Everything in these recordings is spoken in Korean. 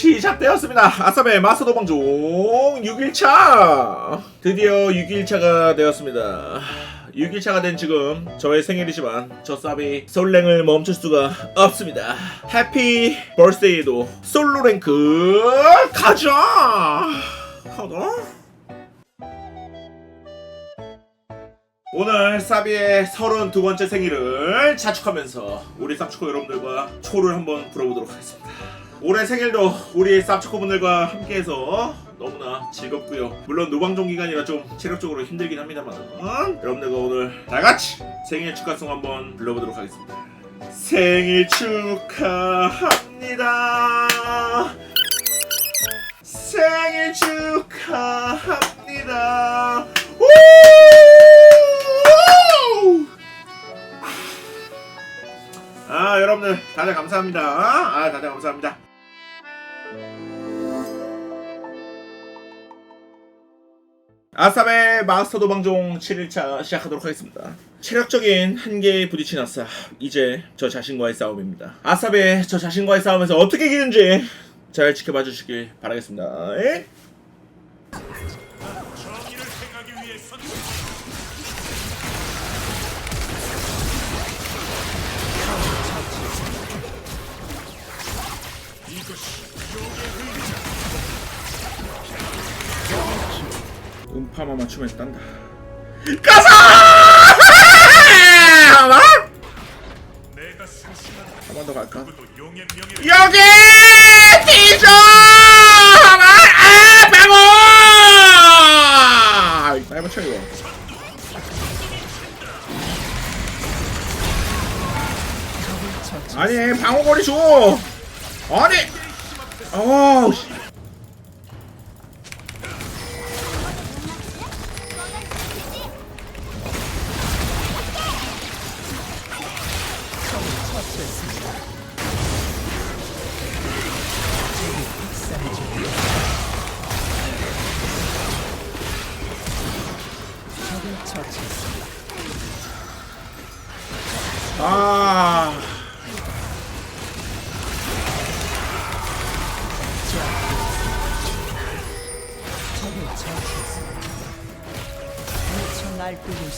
시작되었습니다. 아싸베 마스터 도망중 6일차 드디어 6일차가 되었습니다. 6일차가 된 지금 저의 생일이지만 저 쌉이 솔랭을 멈출 수가 없습니다. 해피 벌스데이도 솔로 랭크 가자! 가자! 오늘 사비의 32번째 생일을 자축하면서 우리 쌉초코 여러분들과 초를 한번 불어보도록 하겠습니다. 올해 생일도 우리 쌉초코 분들과 함께해서 너무나 즐겁고요. 물론 노방종 기간이라 좀 체력적으로 힘들긴 합니다만 여러분들과 오늘 다 같이 생일 축하송 한번 불러보도록 하겠습니다. 생일 축하합니다. 생일 축하합니다. 우! 아 여러분들 다들 감사합니다. 아 다들 감사합니다. 아삼의 마스터 도방종 7일차 시작하도록 하겠습니다. 체력적인 한계에 부딪힌 아싸. 이제 저 자신과의 싸움입니다. 아싸의 저 자신과의 싸움에서 어떻게 이기는지 잘 지켜봐 주시길 바라겠습니다. 에? 정 음파만 맞추면 딴다. 승신한다. 한번 더 갈까? 여기! 하나 아 방어 빨리 맞춰 이거. 아니 방어거리 줘! 아니! 어우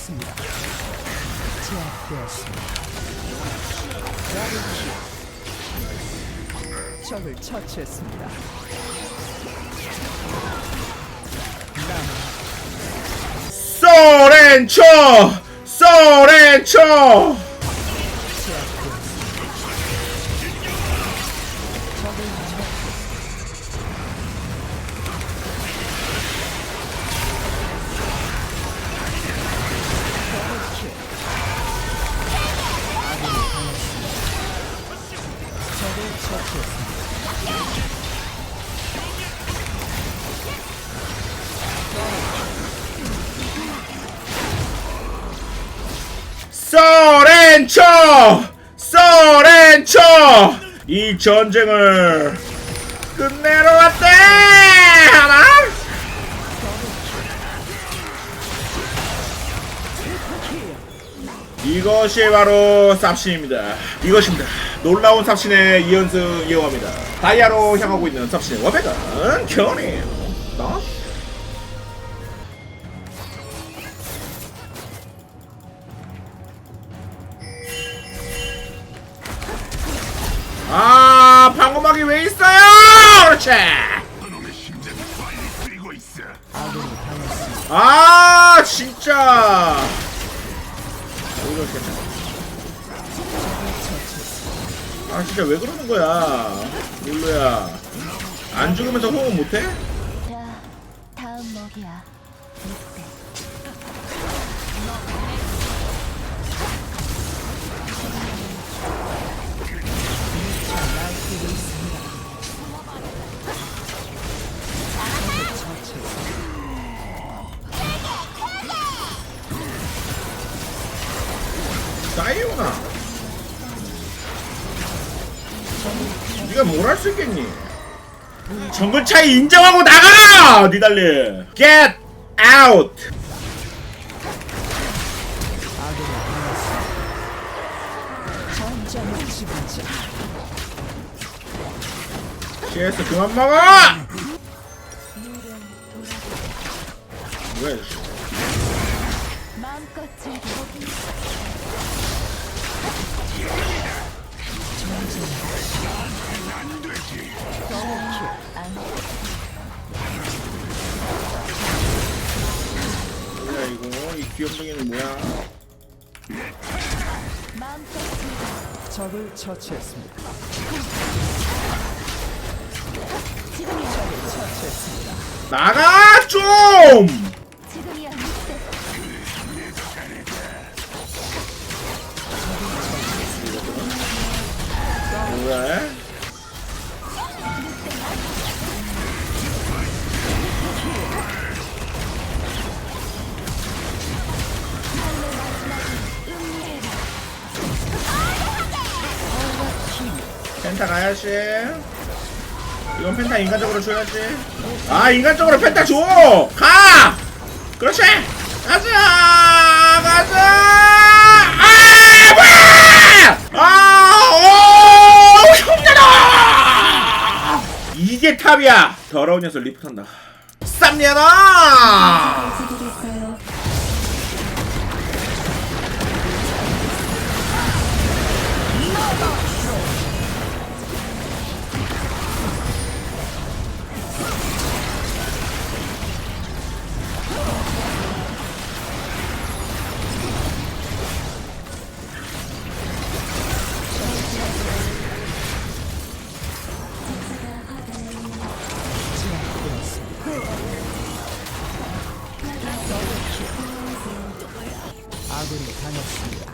있습니다. 제압되었습니다. 적을 처치했습니다. 소렌초 소렌초 렌초 소렌초. 이 전쟁을 끝내러 왔대. 하나. 이것이 바로 쌉신입니다. 이것입니다. 놀라운 쌉신의 2연승 이어갑니다. 다이아로 향하고 있는 쌉신의 와백은 견이 나? 아 방어막이 왜 있어요 그렇지. 아 진짜 아 진짜 왜 그러는 거야 룰루야 안 죽으면 서 호응 못해? 사이오나 네가 뭘 할 수 있겠니? 정글 차이 인정하고 나가! 니달리 Get out! CS 그만 먹어! 마음껏. 안 뭐야 이거 이 귀염둥이는 뭐야. 적을. 처치했습니다. 나가 좀! 뭐야 펜타 가야지 이건 펜타 인간적으로 줘야지 아 인간적으로 펜타 줘! 가! 그렇지! 가자! 아! 뭐야! 아! 오! 형년아! 이게 탑이야! 더러운 녀석 리프트 한다 쌈년아! 아군이 당했습니다.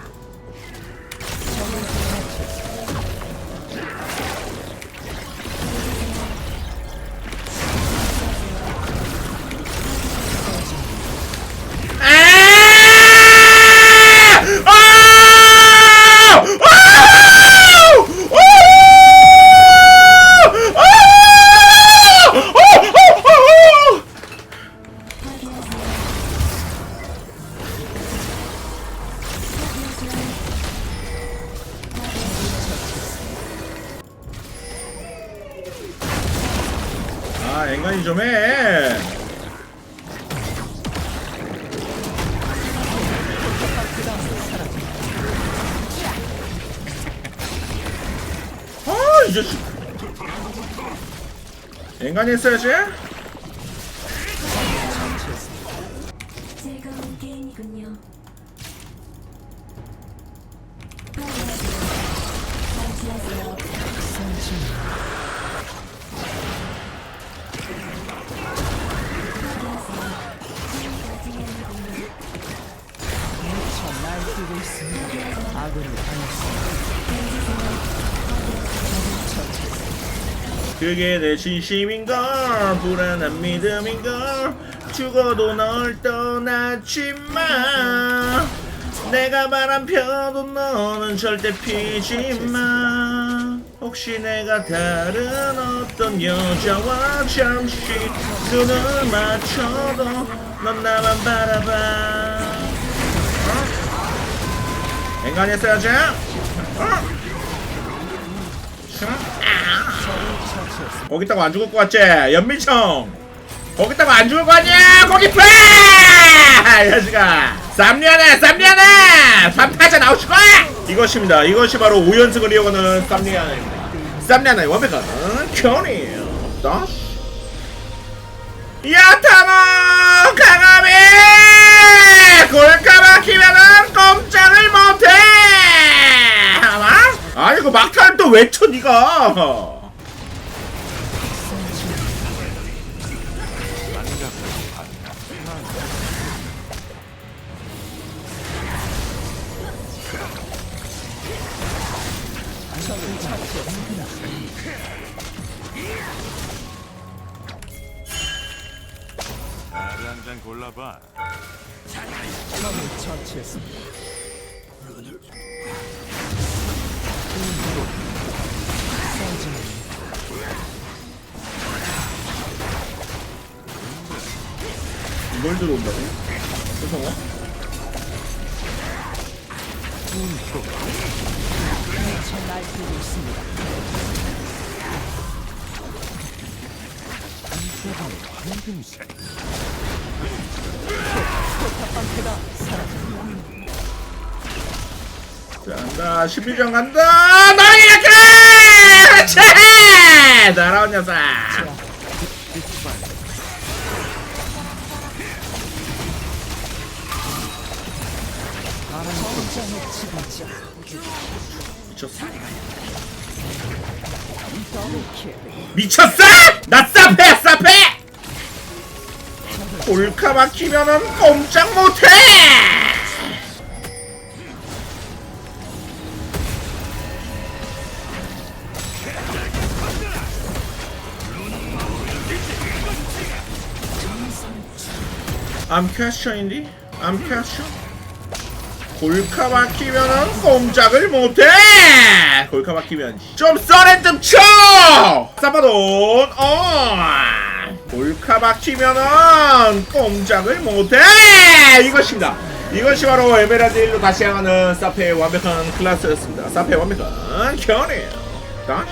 자식. 앵간히 했어야지. 그게 내 진심인걸. 불안한 믿음인걸. 죽어도 널 떠나지 마. 내가 바람 펴도 너는 절대 피지 마. 혹시 내가 다른 어떤 여자와 잠시 눈을 맞춰도 넌 나만 바라봐. 어? 앵간히 했어야지 어? 거기 있다고 안 죽을 것 같지? 연민청 거기 있다고 안 죽을 거 아니야? 거기 파! 이 자식아 쌈리하네 쌈리하네 반타자 나오실 거야! 이것입니다 이것이 바로 5연승을 이어가는 쌈리하네입니다 쌈리하나의 완벽한 견이 다시 야타노 강함이 골카 막히면은 꼼짝을 못해? 아니 그 막타를 또왜쳐 니가 나를 한잔 골라봐. 적을 처치했습니다. 이걸 들어온다고? 죄송해 미쳐 날뛰고 있습니다. 황금색. 간다. 11점 간다. 그래! 차! 날아온 녀석. 미쳤어. 미쳤어? 나 싸패 싸패! 골카 막히면은 꼼짝 못해! I'm question인데? I'm question? 골카 막히면은 꼼짝을 못해! 골카 막히면 좀 썰에 좀 쳐! 사바돈 어! 골카 막히면은 꼼짝을 못해! 이것입니다. 이것이 바로 에메랄드 1로 다시 향하는 사페의 완벽한 클래스였습니다. 사페의 완벽한 견해요. 다시.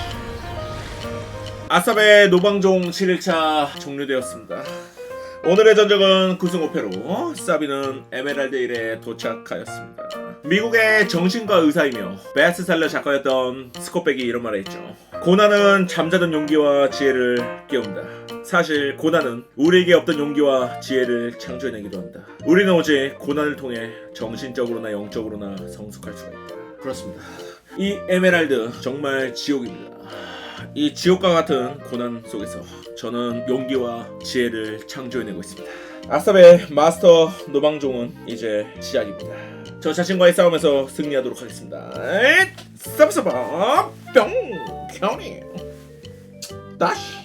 아삽의 노방종 7일차 종료되었습니다. 오늘의 전적은 9승 5패로 사비는 에메랄드 1에 도착하였습니다. 미국의 정신과 의사이며 베스트셀러 작가였던 스콧백이 이런 말을 했죠. 고난은 잠자던 용기와 지혜를 깨운다. 사실 고난은 우리에게 없던 용기와 지혜를 창조해내기도 한다. 우리는 오직 고난을 통해 정신적으로나 영적으로나 성숙할 수가 있다. 그렇습니다. 이 에메랄드 정말 지옥입니다. 이 지옥과 같은 고난 속에서 저는 용기와 지혜를 창조해내고 있습니다. 아삽의 마스터 노방종은 이제 시작입니다. 저 자신과의 싸움에서 승리하도록 하겠습니다. 쌉싸바 뿅 편이 다시